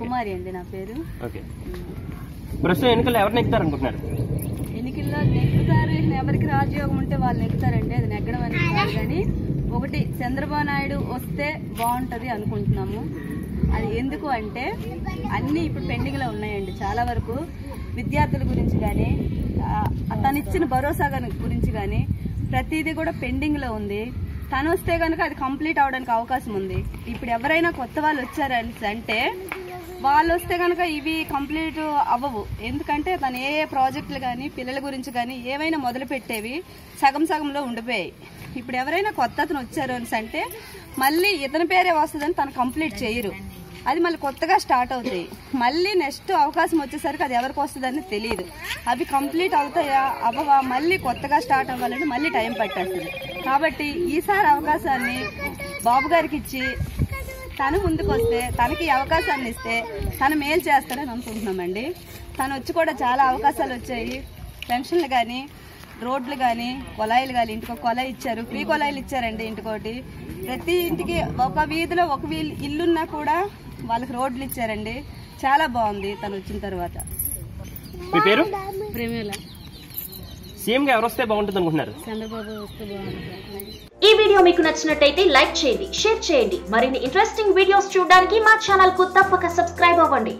కుమారి అండి నా పేరు. ఓకే. ప్రస్తుతం ఎన్నికల్లో ఎవరిని ఎక్కుతారు అనుకుంటున్నారు ఎన్నికల్లో నెక్కుతారు ఎవరికి రాజయోగం ఉంటే వాళ్ళు నెక్కుతారండి అది నెగ్గడం అనేది కాదు కానీ ఒకటి చంద్రబాబు నాయుడు వస్తే బాగుంటది అనుకుంటున్నాము. అది ఎందుకు అంటే అన్నీ ఇప్పుడు పెండింగ్లో ఉన్నాయండి చాలా వరకు. విద్యార్థుల గురించి కానీ తను ఇచ్చిన భరోసా గురించి కానీ ప్రతిదీ కూడా పెండింగ్లో ఉంది. తను వస్తే కనుక అది కంప్లీట్ అవడానికి అవకాశం ఉంది. ఇప్పుడు ఎవరైనా కొత్త వాళ్ళు వచ్చారని అంటే వాళ్ళు వస్తే కనుక ఇవి కంప్లీట్ అవ్వవు. ఎందుకంటే తను ఏ ఏ ప్రాజెక్టులు కానీ పిల్లల గురించి కానీ ఏవైనా మొదలు పెట్టేవి సగం సగంలో ఉండిపోయాయి. ఇప్పుడు ఎవరైనా కొత్త అతను వచ్చారు అని అంటే మళ్ళీ ఇతని పేరే వస్తుందని తను కంప్లీట్ చేయరు. అది మళ్ళీ కొత్తగా స్టార్ట్ అవుతాయి మళ్ళీ నెక్స్ట్ అవకాశం వచ్చేసరికి అది ఎవరికి వస్తుందని తెలియదు. అవి కంప్లీట్ అవుతాయా అవ్వవా మళ్ళీ కొత్తగా స్టార్ట్ అవ్వాలంటే మళ్ళీ టైం పట్టేస్తుంది. కాబట్టి ఈసారి అవకాశాన్ని బాబు గారికి ఇచ్చి తను ముందుకు వస్తే తనకి అవకాశాన్ని ఇస్తే తను మేలు చేస్తారని అనుకుంటున్నామండి. తను వచ్చి కూడా చాలా అవకాశాలు వచ్చాయి. పెన్షన్లు కానీ రోడ్లు కానీ కొలాయిలు కానీ ఇంటికి ఒక కొలాయి ఇచ్చారు. ఫ్రీ కొలాయిలు ఇచ్చారండి ఇంటికోటి. ప్రతి ఇంటికి ఒక వీధిలో ఒక వీల్ ఇల్లున్నా కూడా వాళ్ళకి రోడ్లు ఇచ్చారండి. చాలా బాగుంది తను వచ్చిన తర్వాత. మీ పేరు? ప్రేమేల. సీఎంగా ఎవరు వస్తే బాగుంటుంది అనుకుంటున్నారు? చంద్రబాబు వస్తే బాగుంటుంది. ఈ వీడియో మీకు నచ్చినట్టయితే లైక్ చేయండి షేర్ చేయండి. మరిన్ని ఇంట్రెస్టింగ్ వీడియోస్ చూడడానికి మా ఛానల్కు తప్పక సబ్స్క్రైబ్ అవ్వండి.